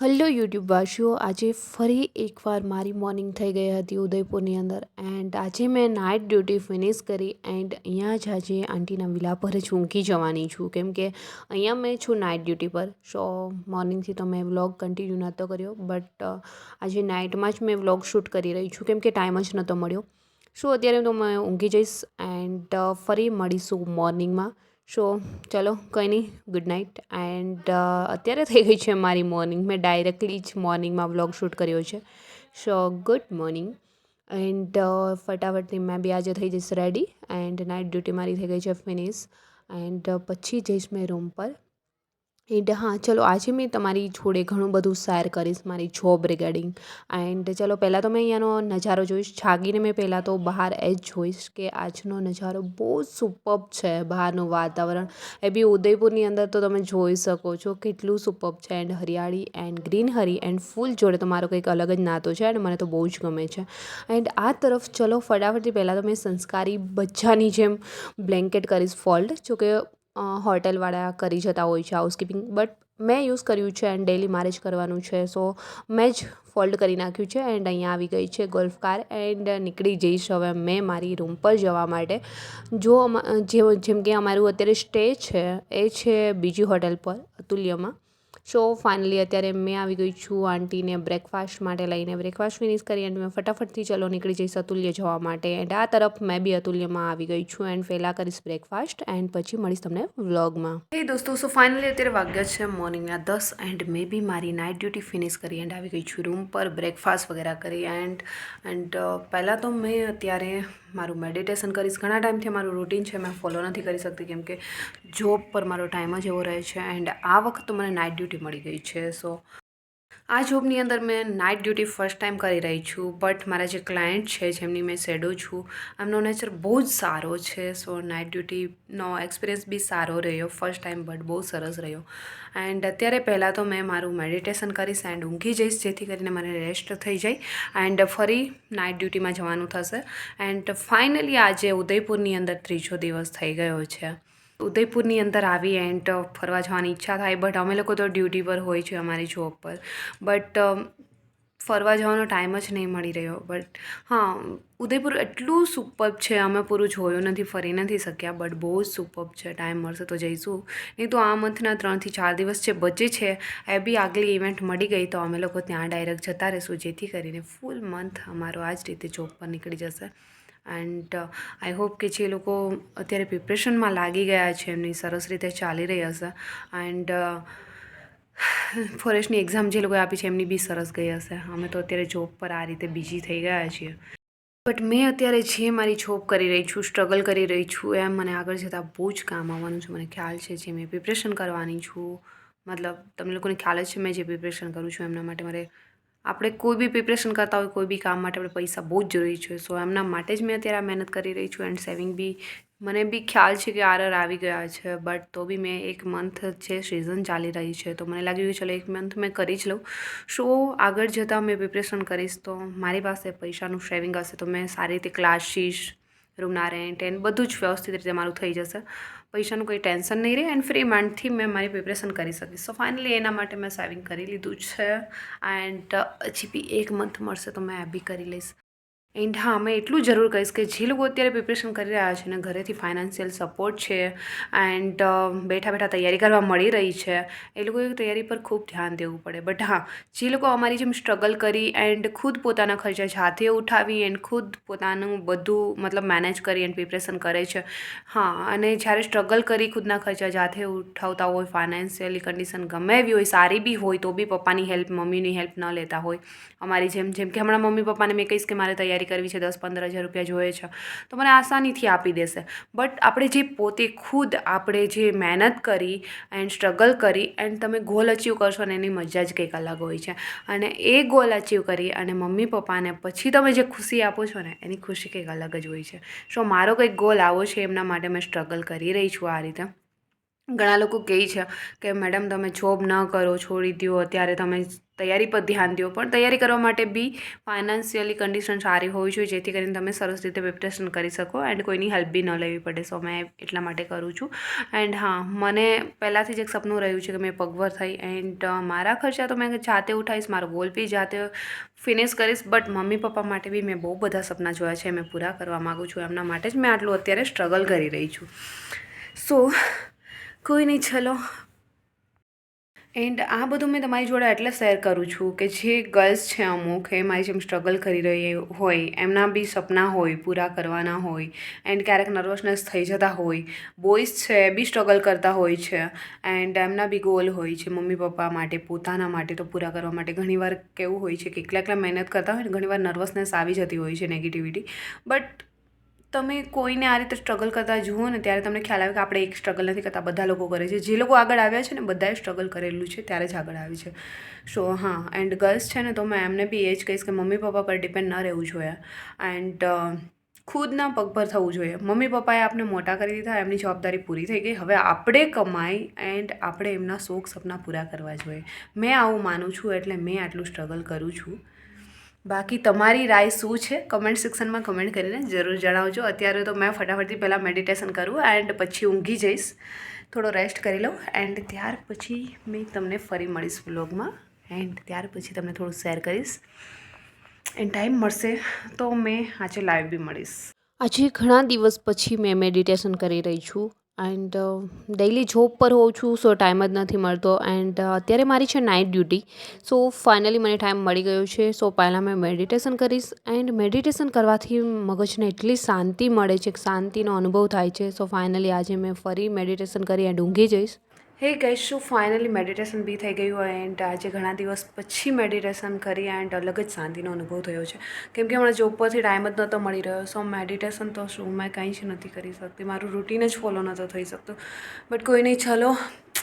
Hello YouTube વાસીઓ. આજે ફરી એકવાર મારી મોર્નિંગ થઈ ગઈ હતી ઉદયપુરની અંદર એન્ડ આજે મેં નાઇટ ડ્યુટી ફિનિશ કરી એન્ડ અહીંયા જ આજે આંટીના વિલા પર જ ઊંઘી જવાની છું. કેમ કે અહીંયા મેં છું નાઇટ ડ્યુટી પર. સો મોર્નિંગથી તો મેં વ્લોગ કન્ટિન્યુ નહોતો કર્યો બટ આજે નાઇટમાં જ મેં વ્લોગ શૂટ કરી રહી છું. કેમ કે ટાઈમ જ નહોતો મળ્યો. સો અત્યારે તો મેં ઊંઘી જઈશ એન્ડ ફરી મળીશું મોર્નિંગમાં સો ચલો, કંઈ નહીં. ગુડ નાઇટ એન્ડ અત્યારે થઈ ગઈ છે મારી મોર્નિંગ મેં ડાયરેક્ટલી જ મોર્નિંગમાં વ્લોગ શૂટ કર્યો છે. સો ગુડ મોર્નિંગ એન્ડ ફટાફટથી મેં બી આજે થઈ જઈશ રેડી એન્ડ નાઇટ ડ્યુટી મારી થઈ ગઈ છે ફિનિશ એન્ડ પછી જઈશ મેં રૂમ પર. એન્ડ હા, ચલો, આજે મેં તમારી જોડે ઘણું બધું શેર કરીશ મારી જોબ રિગાર્ડિંગ એન્ડ ચલો, પહેલાં તો મેં અહીંયાનો નજારો જોઈશ. જાગીને મેં પહેલાં તો બહાર એ જ જોઈશ કે આજનો નજારો બહુ સુપર્બ છે બહારનું વાતાવરણ. એ બી ઉદયપુરની અંદર તો તમે જોઈ શકો છો કેટલું સુપર્બ છે. એન્ડ હરિયાળી એન્ડ ગ્રીનહરી એન્ડ ફૂલ જોડે તો મારો કંઈક અલગ જ નાતો છે અને મને તો બહુ જ ગમે છે. એન્ડ આ તરફ ચલો, ફટાફટથી પહેલાં તો મેં સંસ્કારી બચ્ચાની જેમ બ્લેન્કેટ કરીશ ફોલ્ડ જોકે હોટલવાળા કરી જતા હોય છે હાઉસકીપિંગ બટ મેં યુઝ કર્યું છે એન્ડ ડેલી મારે જ કરવાનું છે. સો મેં જ ફોલ્ડ કરી નાખ્યું છે એન્ડ અહીંયા આવી ગઈ છે ગોલ્ફ કાર એન્ડ નીકળી જઈશ હવે મેં મારી રૂમ પર જવા માટે. જો જેમ કે અમારું અત્યારે સ્ટે છે, એ છે બીજી હોટલ પર અતુલ્યમાં સો ફાઇનલી અત્યારે મેં આવી ગઈ છું આંટીને બ્રેકફાસ્ટ માટે લઈને. બ્રેકફાસ્ટ ફિનિશ કરી એન્ડ મેં ફટાફટથી ચલો નીકળી જઈશ અતુલ્ય જવા માટે. એન્ડ આ તરફ મેં બી અતુલ્યમાં આવી ગઈ છું એન્ડ પહેલાં કરીશ બ્રેકફાસ્ટ એન્ડ પછી મળીશ તમને વ્લોગમાં એ દોસ્તો સો ફાઇનલી અત્યારે વાગ્યા છે મોર્નિંગના દસ એન્ડ મેં બી મારી નાઇટ ડ્યુટી ફિનિશ કરી એન્ડ આવી ગઈ છું રૂમ પર બ્રેકફાસ્ટ વગેરે કરી એન્ડ એન્ડ પહેલાં તો મેં અત્યારે મારું મેડિટેશન કરીશ. ઘણા ટાઈમથી મારું રૂટીન છે, મેં ફોલો નથી કરી શકતી કેમ કે જોબ પર મારો ટાઈમ જ એવો રહે છે. એન્ડ આ વખત તો મને નાઇટ ડ્યુટી મળી ગઈ છે. સો આ જોબની અંદર મેં નાઇટ ડ્યુટી ફર્સ્ટ ટાઈમ કરી રહી છું બટ મારા જે ક્લાયન્ટ છે, જેમની મેં શેડો છું, એમનો નેચર બહુ જ સારો છે. સો નાઇટ ડ્યુટીનો એક્સપિરિયન્સ બી સારો રહ્યો ફર્સ્ટ ટાઈમ બટ બહુ સરસ રહ્યો. એન્ડ અત્યારે પહેલાં તો મેં મારું મેડિટેશન કરીશ એન્ડ ઊંઘી જઈશ, જેથી કરીને મને રેસ્ટ થઈ જાય. એન્ડ ફરી નાઇટ ડ્યુટીમાં જવાનું થશે. એન્ડ ફાઇનલી આજે ઉદયપુરની અંદર ત્રીજો દિવસ થઈ ગયો છે. ઉદયપુરની અંદર આવી એન્ડ ફરવા જવાની ઈચ્છા થાય બટ અમે લોકો તો ડ્યુટી પર હોય છે અમારી જોબ પર. બટ ફરવા જવાનો ટાઈમ જ નહીં મળી રહ્યો. બટ હા, ઉદયપુર એટલું સુપર્બ છે, અમે પૂરું જોયું નથી, ફરી નથી શક્યા બટ બહુ જ સુપર્બ છે ટાઈમ મળશે તો જઈશું. નહીં તો આ મંથના ત્રણથી ચાર દિવસ જે બચે છે, એ બી આગલી ઇવેન્ટ મળી ગઈ તો અમે લોકો ત્યાં ડાયરેક્ટ જતા રહીશું, જેથી કરીને ફૂલ મંથ અમારો આ જ રીતે જોબ પર નીકળી જશે. એન્ડ આઈ હોપ કે જે લોકો અત્યારે પ્રિપરેશનમાં લાગી ગયા છે, એમની સરસ રીતે ચાલી રહી હશે. એન્ડ ફોરેસ્ટની એક્ઝામ જે લોકોએ આપી છે, એમની બી સરસ ગઈ હશે. અમે તો અત્યારે જોબ પર આ રીતે બિઝી થઈ ગયા છીએ. બટ મેં અત્યારે જે મારી જોબ કરી રહી છું સ્ટ્રગલ કરી રહી છું, એમ મને આગળ જતાં બહુ જ કામ આવવાનું છે. મને ખ્યાલ છે જે મેં પ્રિપરેશન કરવાની છું. મતલબ, તમને લોકોને ખ્યાલ જ છે, મેં જે પ્રિપરેશન કરું છું, એમના માટે મારે આપણે કોઈ બી પ્રિપરેશન કરતા હોય, કોઈ બી કામ માટે આપણે પૈસા બહુ જ જરૂરી છે. સો એમના માટે જ મેં અત્યારે આ મહેનત કરી રહી છું એન્ડ સેવિંગ બી. મને બી ખ્યાલ છે કે આરર આવી ગયા છે બટ તો બી મેં એક મંથ છે સિઝન ચાલી રહી છે, તો મને લાગ્યું કે ચલો, એક મંથ મેં કરી જ લઉં. સો આગળ જતાં મેં પ્રિપરેશન કરીશ, તો મારી પાસે પૈસાનું સેવિંગ હશે, તો મેં સારી રીતે ક્લાસીસ રૂમના રેન્ટ એન્ડ બધું જ વ્યવસ્થિત રીતે મારું થઈ જશે. પૈસાનું કોઈ ટેન્શન નહીં રહે એન્ડ ફ્રી માઇન્ડથી મેં મારી પ્રિપરેશન કરી શકીશ. સો ફાઇનલી એના માટે મેં સેવિંગ કરી લીધું છે એન્ડ હજી બી એક મંથ મળશે તો મેં એ બી કરી લઈશ. એન્ડ હા, મેં એટલું જરૂર કહીશ કે જે લોકો અત્યારે પ્રિપરેશન કરી રહ્યા છે ને ઘરેથી ફાઇનાન્શિયલ સપોર્ટ છે એન્ડ બેઠા બેઠા તૈયારી કરવા મળી રહી છે, એ લોકોએ તૈયારી પર ખૂબ ધ્યાન દેવું પડે. બટ હા, જે લોકો અમારી જેમ સ્ટ્રગલ કરી એન્ડ ખુદ પોતાના ખર્ચા જાતે ઉઠાવી એન્ડ ખુદ પોતાનું બધું મતલબ મેનેજ કરી એન્ડ પ્રિપરેશન કરે છે. હા, અને જ્યારે સ્ટ્રગલ કરી ખુદના ખર્ચા જાતે ઉઠાવતા હોય ફાઇનાન્શિયલી કન્ડિશન ગમે એવી હોય, સારી બી હોય, તો બી પપ્પાની હેલ્પ મમ્મીની હેલ્પ ન લેતા હોય. અમારી જેમ જેમ કે હમણાં મમ્મી પપ્પાને મેં કહીશ કે મારે તૈયારી તૈયારી કરવી છે, દસ પંદર હજાર રૂપિયા જોઈએ છે, તો મને આસાનીથી આપી દેશે. બટ આપણે જે પોતે ખુદ આપણે જે મહેનત કરી એન્ડ સ્ટ્રગલ કરી એન્ડ તમે ગોલ અચીવ કરશો ને એની મજા જ કંઈક અલગ હોય છે. અને એ ગોલ અચીવ કરી અને મમ્મી પપ્પાને પછી તમે જે ખુશી આપો છો ને, એની ખુશી કંઈક અલગ જ હોય છે. સો મારો કંઈક ગોલ આવો છે, એમના માટે મેં સ્ટ્રગલ કરી રહી છું આ રીતે. ઘણા લોકો કહે છે કે, મેડમ, તમે જોબ ન કરો, છોડી દો અત્યારે તમે તૈયારી પર ધ્યાન દો પણ તૈયારી કરવા માટે બી ફાઇનાન્શિયલી કન્ડિશન સારી હોવી જોઈએ, જેથી કરીને તમે સરસ રીતે પ્રિપરેશન કરી શકો એન્ડ કોઈની હેલ્પ બી ન લેવી પડે. સો મેં એટલા માટે કરું છું. એન્ડ હા, મને પહેલાંથી જ એક સપનું રહ્યું છે કે મેં પગભર થઈ એન્ડ મારા ખર્ચા તો મેં જાતે ઉઠાવીશ, મારો ગોલ બી જાતે ફિનિશ કરીશ બટ મમ્મી પપ્પા માટે બી મેં બહુ બધા સપના જોયા છે, મેં પૂરા કરવા માગું છું. એમના માટે જ મેં આટલું અત્યારે સ્ટ્રગલ કરી રહી છું. સો કોઈ નહીં, ચલો. એન્ડ આ બધું મેં તમારી જોડે એટલે શેર કરું છું કે જે ગર્લ્સ છે અમુક, એ મારી જેમ સ્ટ્રગલ કરી રહી હોય, એમના બી સપના હોય, પૂરા કરવાના હોય એન્ડ ક્યારેક નર્વસનેસ થઈ જતા હોય. બોયઝ છે, એ બી સ્ટ્રગલ કરતા હોય છે એન્ડ એમના બી ગોલ હોય છે મમ્મી પપ્પા માટે, પોતાના માટે તો પૂરા કરવા માટે. ઘણીવાર કેવું હોય છે કે એકલા એકલા મહેનત કરતા હોય ને ઘણીવાર નર્વસનેસ આવી જતી હોય છે નેગેટિવિટી બટ તમે કોઈને આ રીતે સ્ટ્રગલ કરતા જુઓ ને ત્યારે તમને ખ્યાલ આવે કે આપણે એક સ્ટ્રગલ નથી કરતા, બધા લોકો કરે છે. જે લોકો આગળ આવ્યા છે ને બધાએ સ્ટ્રગલ કરેલું છે, ત્યારે જ આગળ આવી છે. સો હા એન્ડ ગર્લ્સ છે ને તો મેં એમને બી એ જ કહીશ કે મમ્મી પપ્પા પર ડિપેન્ડ ન રહેવું જોઈએ. એન્ડ ખુદના પગ પર થવું જોઈએ. મમ્મી પપ્પાએ આપણે મોટા કરી દીધા, એમની જવાબદારી પૂરી થઈ ગઈ. હવે આપણે કમાઈ એન્ડ આપણે એમના શોખ સપના પૂરા કરવા જોઈએ. મેં આવું માનું છું એટલે મેં આટલું સ્ટ્રગલ કરું છું. બાકી તમારી રાય શું છે? કમેન્ટ સેક્શનમાં કમેન્ટ કરીને જરૂર જણાવજો. અત્યારે તો મેં ફટાફટથી પહેલાં મેડિટેશન કરું એન્ડ પછી ઊંઘી જઈશ. થોડો રેસ્ટ કરી લઉં એન્ડ ત્યાર પછી મેં તમને ફરી મળીશ વ્લોગમાં એન્ડ ત્યાર પછી તમને થોડું શેર કરીશ. એન્ડ ટાઈમ મળશે તો મેં આજે લાઈવ બી મળીશ. આજે ઘણા દિવસ પછી મેં મેડિટેશન કરી રહી છું. એન્ડ ડેઈલી જોબ પર હોઉં છું સો ટાઈમ જ નથી મળતો. એન્ડ અત્યારે મારી છે નાઇટ ડ્યુટી સો ફાઇનલી મને ટાઈમ મળી ગયો છે. સો પહેલાં મેં મેડિટેશન કરીશ. એન્ડ મેડિટેશન કરવાથી મગજને એટલી શાંતિ મળે છે શાંતિનો અનુભવ થાય છે. સો ફાઇનલી આજે મેં ફરી મેડિટેશન કરી એન્ડ ઊંઘી જઈશ. હે ગઈ શું ફાઇનલી મેડિટેશન બી થઈ ગયું એન્ડ આજે ઘણા દિવસ પછી મેડિટેશન કરી એન્ડ અલગ જ શાંતિનો અનુભવ થયો છે. કેમ કે હમણાં જોબ પરથી ટાઈમ જ નહોતો મળી રહ્યો સો મેડિટેશન તો શું, મેં કંઈ જ નથી કરી શકતી, મારું રૂટીન જ ફોલો નહોતો થઈ શકતું. બટ કોઈ નહીં ચલો,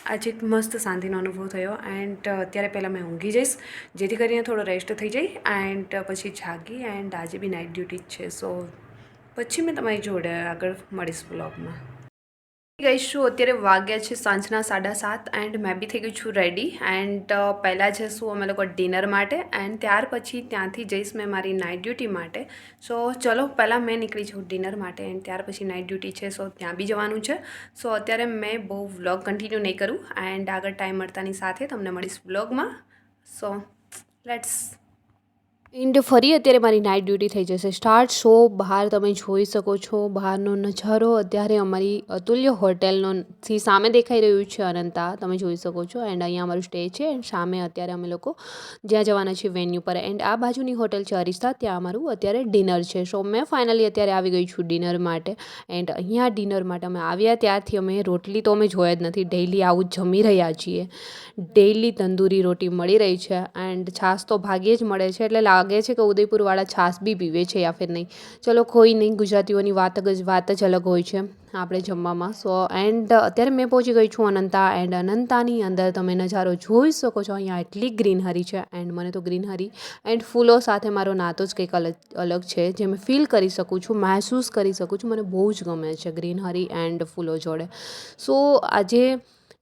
આજે એક મસ્ત શાંતિનો અનુભવ થયો એન્ડ અત્યારે પહેલાં મેં ઊંઘી જઈશ, જેથી કરીને થોડો રેસ્ટ થઈ જાય એન્ડ પછી જાગી એન્ડ આજે બી નાઇટ ડ્યુટી જ છે. સો પછી મેં તમારી જોડે આગળ મળીશ બ્લોગમાં ગઈ છું અત્યારે વાગ્યા છે સાંજના સાડા સાત એન્ડ મેં બી થઈ ગઈ છું રેડી એન્ડ પહેલાં જઈશું અમે લોકો ડિનર માટે એન્ડ ત્યાર પછી ત્યાંથી જઈશ મેં મારી નાઇટ ડ્યુટી માટે. સો ચલો, પહેલાં મેં નીકળી છું ડિનર માટે એન્ડ ત્યાર પછી નાઇટ ડ્યુટી છે સો ત્યાં બી જવાનું છે. સો અત્યારે મેં બહુ વ્લોગ કન્ટિન્યુ નહીં કરું એન્ડ આગળ ટાઈમ મળતાની સાથે તમને મળીશ વ્લોગમાં સો લેટ્સ એન્ડ ફરી અત્યારે મારી નાઇટ ડ્યુટી થઈ જશે. સ્ટાર્ટ શો બહાર તમે જોઈ શકો છો. બહારનો નજારો, અત્યારે અમારી અતુલ્ય હોટેલનો થી સામે દેખાઈ રહ્યું છે અનંતા. તમે જોઈ શકો છો એન્ડ અહીંયા અમારું સ્ટે છે એન્ડ સામે અત્યારે અમે લોકો જ્યાં જવાના છીએ વેન્યુ પર. એન્ડ આ બાજુની હોટેલ છે અરિસ્તા ત્યાં અમારું અત્યારે ડિનર છે. સો મેં ફાઇનલી અત્યારે આવી ગઈ છું ડિનર માટે. એન્ડ અહીંયા ડિનર માટે અમે આવ્યા. ત્યારથી અમે રોટલી તો અમે જોયા જ નથી. ડેઈલી આવું જમી રહ્યા છીએ. ડેઈલી તંદૂરી રોટી મળી રહી છે. એન્ડ છાશ તો ભાગ્યે જ મળે છે. એટલે લાગે છે કે ઉદયપુરવાળા છાસ બી પીવે છે યા ફિર નહીં. ચલો, કોઈ નહીં, ગુજરાતીઓની વાત જ વાત જ અલગ હોય છે આપણે જમવામાં. સો એન્ડ અત્યારે મેં પહોંચી ગઈ છું અનંતા એન્ડ અનંતાની અંદર. તમે નજારો જોઈ શકો છો, અહીંયા એટલી ગ્રીનહરી છે એન્ડ મને તો ગ્રીનહરી એન્ડ ફૂલો સાથે મારો નાતો જ કંઈક અલગ અલગ છે, જે મેં ફીલ કરી શકું છું, મહેસૂસ કરી શકું છું. મને બહુ જ ગમે છે ગ્રીનહરી એન્ડ ફૂલો જોડે. સો આજે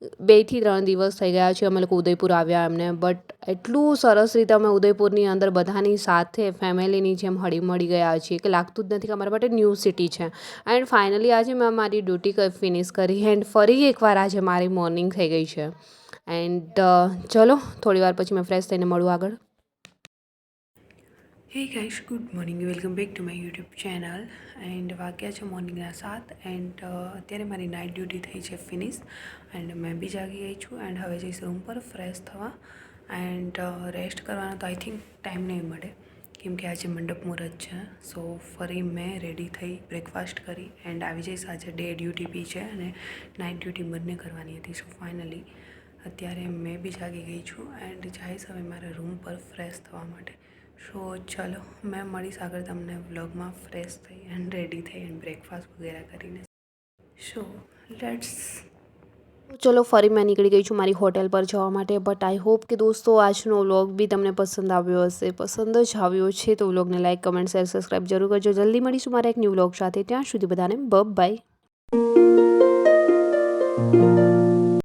બેથી ત્રણ દિવસ થઈ ગયા છે, અમે લોકો ઉદયપુર આવ્યા એમને. બટ એટલું સરસ રીતે અમે ઉદયપુરની અંદર બધાની સાથે ફેમિલીની જેમ હળી મળી ગયા છીએ કે લાગતું જ નથી કે અમારા માટે ન્યૂ સિટી છે. એન્ડ ફાઇનલી આજે મેં મારી ડ્યુટી ફિનિશ કરી એન્ડ ફરી એકવાર આજે મારી મોર્નિંગ થઈ ગઈ છે. એન્ડ ચલો, થોડી વાર પછી મેં ફ્રેશ થઈને મળું આગળ. Hey guys good morning welcome back to my YouTube channel and વાગ્યા છે મોર્નિંગના સાત. એન્ડ અત્યારે મારી નાઇટ ડ્યુટી થઈ છે ફિનિશ એન્ડ મેં બી જાગી ગઈ છું. એન્ડ હવે જઈશ રૂમ પર ફ્રેશ થવા. એન્ડ રેસ્ટ કરવાનો તો આઈ થિંક ટાઈમ નહીં મળે. કેમ કે આજે મંડપ મુહૂર્ત છે. સો ફરી મેં રેડી થઈ બ્રેકફાસ્ટ કરી. એન્ડ આવી જઈશ આજે ડે ડ્યુટી બી છે અને નાઇટ ડ્યુટી બંને કરવાની હતી. સો ફાઇનલી અત્યારે મેં બી જાગી ગઈ છું. એન્ડ જઈશ હવે મારા રૂમ પર ફ્રેશ થવા માટે. સો ચલો, મેં મળીશ આગળ તમને વ્લોગમાં ફ્રેશ થઈ એન્ડ રેડી થઈ એન્ડ બ્રેકફાસ્ટ વગેરે કરીને. સો લેટ્સ ચલો, ફરી મેં નીકળી ગઈ છું મારી હોટેલ પર જવા માટે બટ આઈ હોપ કે દોસ્તો, આજનો વ્લોગ બી તમને પસંદ આવ્યો હશે. પસંદ જ આવ્યો છે, તો વ્લોગને લાઇક કમેન્ટ શેર સબસ્ક્રાઈબ જરૂર કરજો. જલ્દી મળીશું મારા એક ન્યૂ વ્લોગ સાથે. ત્યાં સુધી બધાને બબ બાય